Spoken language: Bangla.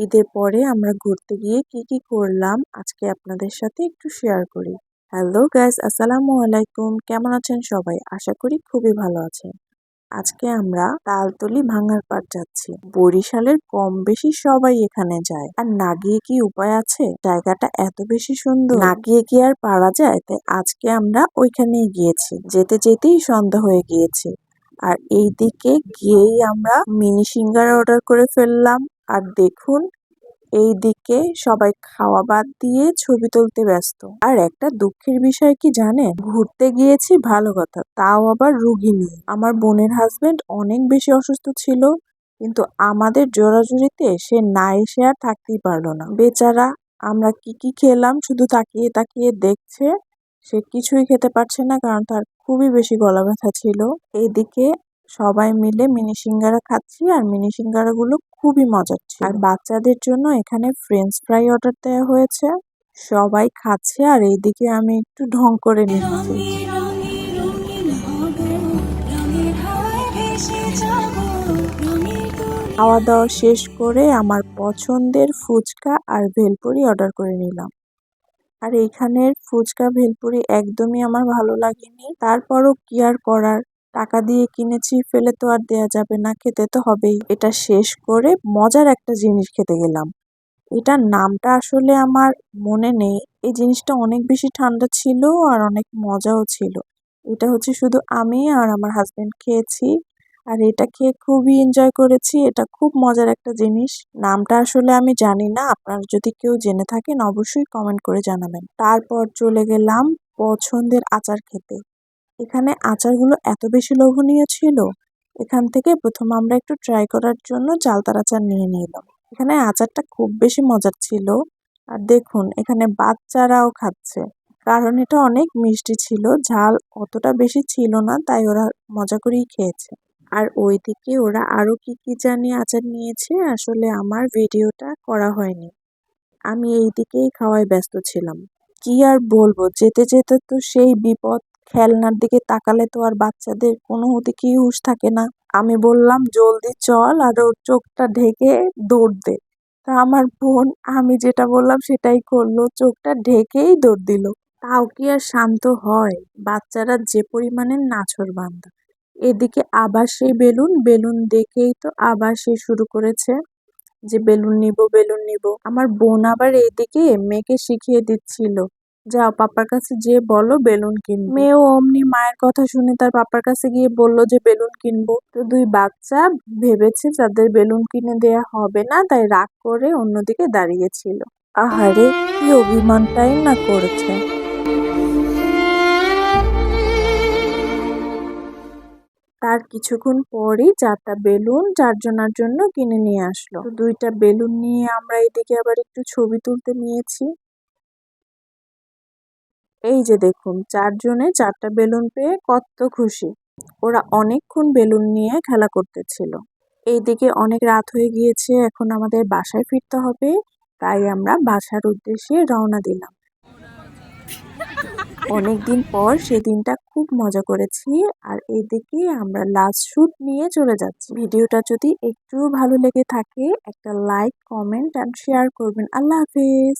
ঈদের পরে আমরা ঘুরতে গিয়ে কি কি করলাম আজকে আপনাদের সাথে একটু শেয়ার করি। হ্যালো গাইস আসসালামু আলাইকুম। কেমন আছেন সবাই? আশা করি খুবই ভালো আছেন। আজকে আমরা তালতলি ভাঙার পাট যাচ্ছি। বরিশালের কম বেশি সবাই এখানে যায়। আর না গিয়ে কি উপায় আছে? জায়গাটা এত বেশি সুন্দর। না গিয়ে কি আর পারা যায়? তাই আজকে আমরা ওইখানেই গিয়েছি। যেতে যেতেই সন্ধ্যা হয়ে গিয়েছে। আর এই দিকে গিয়েই আমরা মিনি সিঙ্গারা অর্ডার করে ফেললাম। আর দেখুন, এই দিকে সবাই খাওয়া বাদ দিয়ে ছবি তুলতে ব্যস্ত। আর একটা দুঃখের বিষয় কি জানে ঘুরতে গিয়েছি ভালো কথা, তাও আবার রুগী নিয়ে। আমার বোনের হাজবেন্ড অনেক বেশি অসুস্থ ছিল, কিন্তু আমাদের জোরাজুরিতে সে না এসে আর থাকতেই পারল না। বেচারা, আমরা কি কি খেলাম, শুধু তাকিয়ে তাকিয়ে দেখছে, সে কিছুই খেতে পারছে না, কারণ তার খুবই বেশি গলা ব্যথা ছিল। এইদিকে সবাই মিলে মিনি সিঙ্গারা খাচ্ছি আর মিনি সিঙ্গারা গুলো খুবই মজার ছিল। আর বাচ্চাদের জন্য এখানে ফ্রেঞ্চ ফ্রাই অর্ডার দেওয়া হয়েছে। সবাই খাচ্ছে আর এইদিকে আমি একটু ঢং করে নিচ্ছি। খাওয়া দাওয়া শেষ করে আমার পছন্দের ফুচকা আর ভেলপুরি অর্ডার করে নিলাম। আর এইখানের ফুচকা ভেলপুরি একদমই আমার ভালো লাগেনি। তারপরও কি আর করার? টাকা দিয়ে কিনেছি, ফেলে তো আর দেয়া যাবে না, খেতে তো হবেই। এটা শেষ করে মজার একটা জিনিস খেতে গেলাম। এটার নামটা আসলে আমার মনে নেই। এই জিনিসটা অনেক বেশি ঠান্ডা ছিল আর অনেক মজাও ছিল। এটা হচ্ছে শুধু আমি আর আমার হাজব্যান্ড খেয়েছি। আর এটা খেয়ে খুবই এনজয় করেছি। এটা খুব মজার একটা জিনিস। নামটা আসলে আমি জানি না। আপনারা যদি কেউ জেনে থাকেন, অবশ্যই কমেন্ট করে জানাবেন। তারপর চলে গেলাম পছন্দের আচার খেতে। এখানে আচারগুলো এত বেশি লোভনীয় ছিল, এখান থেকে প্রথম আমরা একটু ট্রাই করার জন্য চালতার আচার নিয়ে নিলাম। এখানে আচারটা খুব বেশি মজার ছিল। আর দেখুন, এখানে বাচ্চারাও খাচ্ছে। কারণ এটা অনেক মিষ্টি ছিল, ঝাল অতটা বেশি ছিল না, তাই ওরা মজা করেই খেয়েছে। আর ওইদিকে ওরা আরও কি কি জানি আচার নিয়েছে, আসলে আমার ভিডিওটা করা হয়নি। আমি এই দিকেই খাওয়ায় ব্যস্ত ছিলাম। কি আর বলব, যেতে যেতে তো সেই বিপদ খেলনার দিকে তাকালে তো আর বাচ্চাদের কোনো দিকেই হুঁশ থাকে না। আমি বললাম, জলদি চল আর ওর চোখটা ঢেকে দৌড় দে। তা আমার বোন, আমি যেটা বললাম সেটাই করল, চোখটা ঢেকেই দৌড় দিল। তাও কি আর শান্ত হয়? বাচ্চারা যে পরিমাণে নাছর নাছোড়বান্দা এদিকে আবার সেই বেলুন বেলুন দেখেই তো আবার সে শুরু করেছে যে, বেলুন নিব বেলুন নিব। আমার বোন আবার এদিকে মেয়েকে শিখিয়ে দিচ্ছিল। যাও, পাপার কাছে যে বলো বেলুন কিনবো। মেয়েও অমনি মায়ের কথা শুনে তার পাপার কাছে গিয়ে বলল যে, বেলুন কিনবো। তো দুই বাচ্চা ভেবেছে যাদের বেলুন কিনে দেয়া হবে না, তাই রাগ করে অন্যদিকে দাঁড়িয়েছিল আহারে, কি অভিমানটাই না করেছে। তার কিছুক্ষণ পরই চারটা বেলুন চারজনার জন্য কিনে নিয়ে আসলো। দুইটা বেলুন নিয়ে আমরা এদিকে আবার একটু ছবি তুলতে নিয়েছি। এই যে দেখুন, চারজনে চারটা বেলুন পেয়ে কত খুশি। ওরা অনেকক্ষণ বেলুন নিয়ে খেলা করতেছিল। এইদিকে অনেক রাত হয়ে গিয়েছে, এখন আমাদের বাসায় ফিরতে হবে। তাই আমরা বাসার উদ্দেশ্যে রওনা দিলাম। অনেকদিন পর সেদিনটা খুব মজা করেছি আর এইদিকে আমরা লাস্ট শুট নিয়ে চলে যাচ্ছি। ভিডিওটা যদি একটু ভালো লেগে থাকে, একটা লাইক কমেন্ট অ্যান্ড শেয়ার করবেন। আল্লাহ হাফিজ!